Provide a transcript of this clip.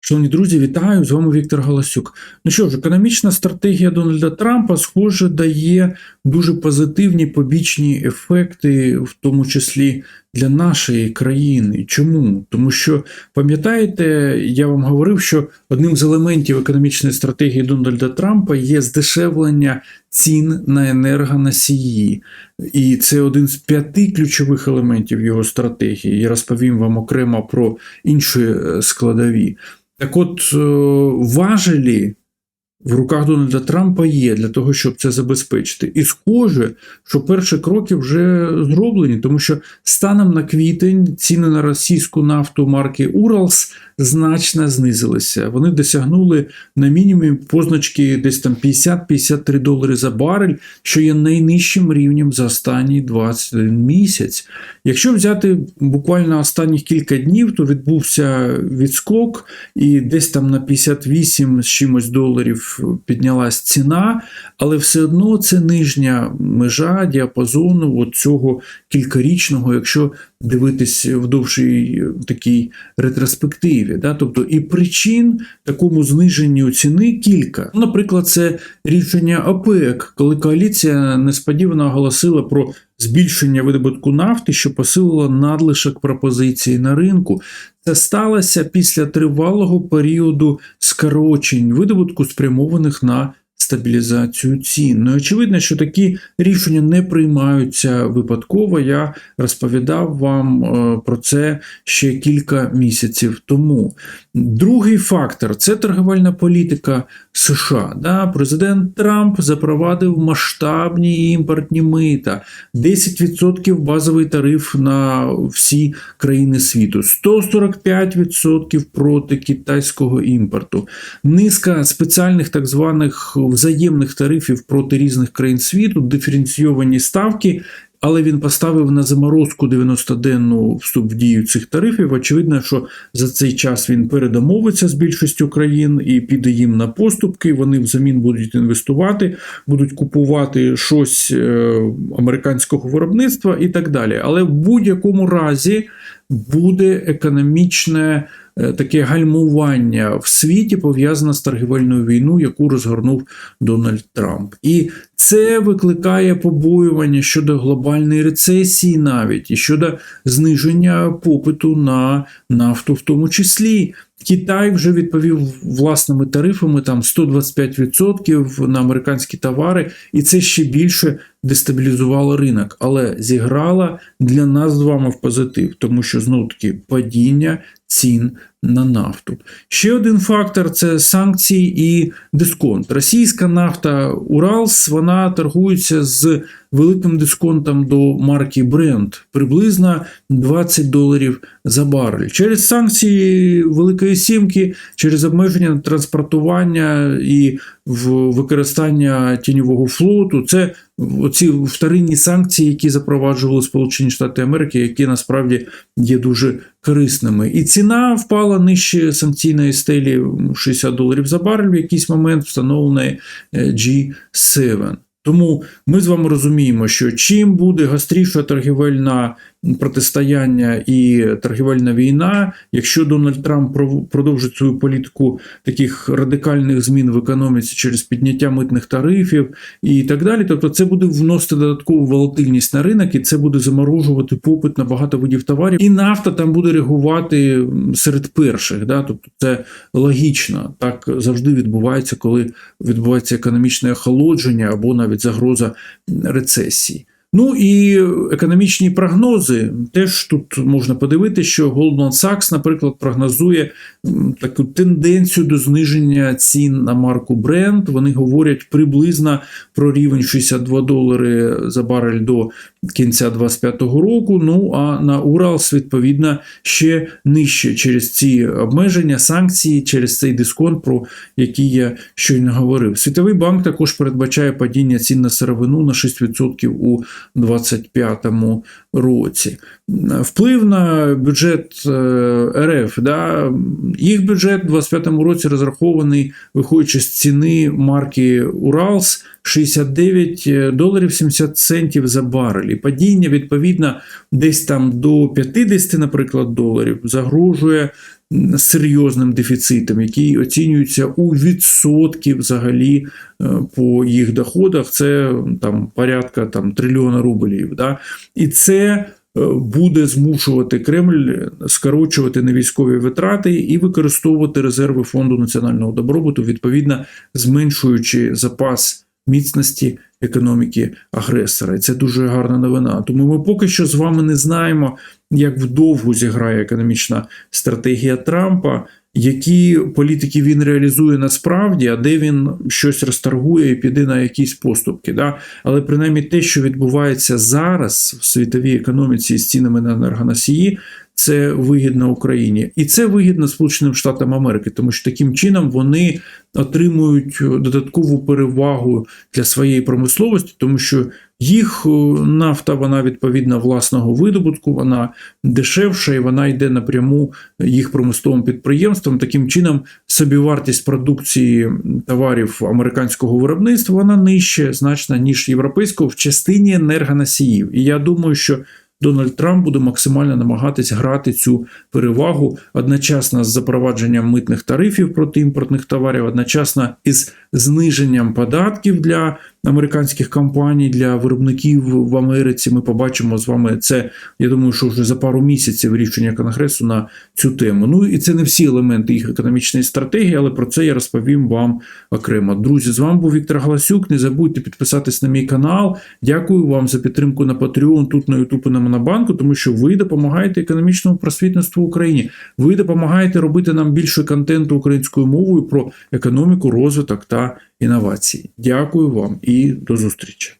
Шановні друзі, вітаю! З вами Віктор Галасюк. Ну що ж, економічна стратегія Дональда Трампа, схоже, дає дуже позитивні побічні ефекти, в тому числі для нашої країни. Чому? Тому що, пам'ятаєте, я вам говорив, що одним з елементів економічної стратегії Дональда Трампа є здешевлення цін на енергоносії. І це один з п'яти ключових елементів його стратегії. Я розповім вам окремо про інші е, складові. Так от, е, важелі в руках Дональда Трампа є для того, щоб це забезпечити. І схоже, що перші кроки вже зроблені, тому що станом на квітень ціни на російську нафту марки Уралс значно знизилися. Вони досягнули на мінімум позначки десь там 50-53 долари за барель, що є найнижчим рівнем за останні 21 місяць. Якщо взяти буквально останніх кілька днів, то відбувся відскок, і десь там на 58 з чимось доларів піднялась ціна, але все одно це нижня межа діапазону от цього кількарічного, якщо дивитись в довшій такій ретроспективі. Да? Тобто і причин такому зниженню ціни кілька. Наприклад, це рішення ОПЕК, коли коаліція несподівано оголосила про збільшення видобутку нафти, що посилило надлишок пропозиції на ринку. Це сталося після тривалого періоду скорочень видобутку, спрямованих на стабілізацію цін. Ну, очевидно, що такі рішення не приймаються випадково. Я розповідав вам е, про це ще кілька місяців тому. Другий фактор це торговельна політика США. Да? Президент Трамп запровадив масштабні імпортні мита, 10% базовий тариф на всі країни світу, 145% проти китайського імпорту, низка спеціальних так званих взаємних тарифів проти різних країн світу, диференційовані ставки. Але він поставив на заморозку 90-денну вступ в дію цих тарифів. Очевидно, що за цей час він передомовиться з більшістю країн і піде їм на поступки. Вони взамін будуть інвестувати, будуть купувати щось е, американського виробництва і так далі. Але в будь-якому разі буде економічне таке гальмування в світі пов'язане з торгівельною війною, яку розгорнув Дональд Трамп. І це викликає побоювання щодо глобальної рецесії, навіть і щодо зниження попиту на нафту, в тому числі. Китай вже відповів власними тарифами там 125% на американські товари, і це ще більше дестабілізувало ринок, але зіграла для нас з вами в позитив, тому що знов таки падіння цін на нафту. Ще один фактор це санкції і дисконт. Російська нафта Уралс вона торгується з великим дисконтом до марки Brent, приблизно 20 доларів за барель. Через санкції Великої Сімки, через обмеження транспортування і використання тіньового флоту. Це оці вторинні санкції, які запроваджували Сполучені Штати Америки, які насправді є дуже корисними. І ціна впала нижче санкційної стелі 60 доларів за барель в якийсь момент встановленої G7. Тому ми з вами розуміємо, що чим буде гостріша торгівельна протистояння і торгівельна війна, якщо Дональд Трамп продовжить свою політику таких радикальних змін в економіці через підняття митних тарифів і так далі, тобто це буде вносити додаткову волатильність на ринок, і це буде заморожувати попит на багато видів товарів, і нафта там буде реагувати серед перших. Да? Тобто це логічно, так завжди відбувається, коли відбувається економічне охолодження або навіть загроза рецесії. Ну і економічні прогнози теж тут можна подивитися, що Goldman Sachs, наприклад, прогнозує таку тенденцію до зниження цін на марку Brent. Вони говорять приблизно про рівень 62 долари за барель до кінця 2025 року. Ну а на Уралс, відповідно, ще нижче через ці обмеження, санкції, через цей дисконт, про який я щойно говорив. Світовий банк також передбачає падіння цін на сировину на 6% у 2025 році. Вплив на бюджет е, РФ. Да, Їх бюджет у 2025 році розрахований, виходячи з ціни марки Уралс 69 доларів 70 центів за барель. І падіння, відповідно, десь там до 50, наприклад, доларів загрожує серйозним дефіцитом, який оцінюється у відсотки взагалі е, по їх доходах. Це там порядка там, трильйона рублів. Да? І це е, буде змушувати Кремль скорочувати на військові витрати і використовувати резерви Фонду національного добробуту, відповідно зменшуючи запас міцності економіки агресора. І це дуже гарна новина. Тому ми поки що з вами не знаємо, як вдовго зіграє економічна стратегія Трампа. Які політики він реалізує насправді, а де він щось розторгує і піде на якісь поступки. Да? Але принаймні те, що відбувається зараз в світовій економіці з цінами на енергоносії, це вигідно Україні. І це вигідно Сполученим Штатам Америки, тому що таким чином вони отримують додаткову перевагу для своєї промисловості, тому що їх е, нафта, вона відповідно власного видобутку, вона дешевша і вона йде напряму їх промисловим підприємствам. Таким чином, собівартість продукції товарів американського виробництва вона нижче значно, ніж європейського в частині енергоносіїв. І я думаю, що Дональд Трамп буде максимально намагатись грати цю перевагу одночасно з запровадженням митних тарифів проти імпортних товарів, одночасно із зниженням податків для американських компаній, для виробників в Америці. Ми побачимо з вами це. Я думаю, що вже за пару місяців рішення конгресу на цю тему. Ну і це не всі елементи їх економічної стратегії, але про це я розповім вам окремо. Друзі, з вами був Віктор Галасюк. Не забудьте підписатись на мій канал. Дякую вам за підтримку на Patreon, тут на YouTube і на Монобанку, тому що ви допомагаєте економічному просвітництву в Україні. Ви допомагаєте робити нам більше контенту українською мовою про економіку, розвиток та інновації. Дякую вам і до зустрічі.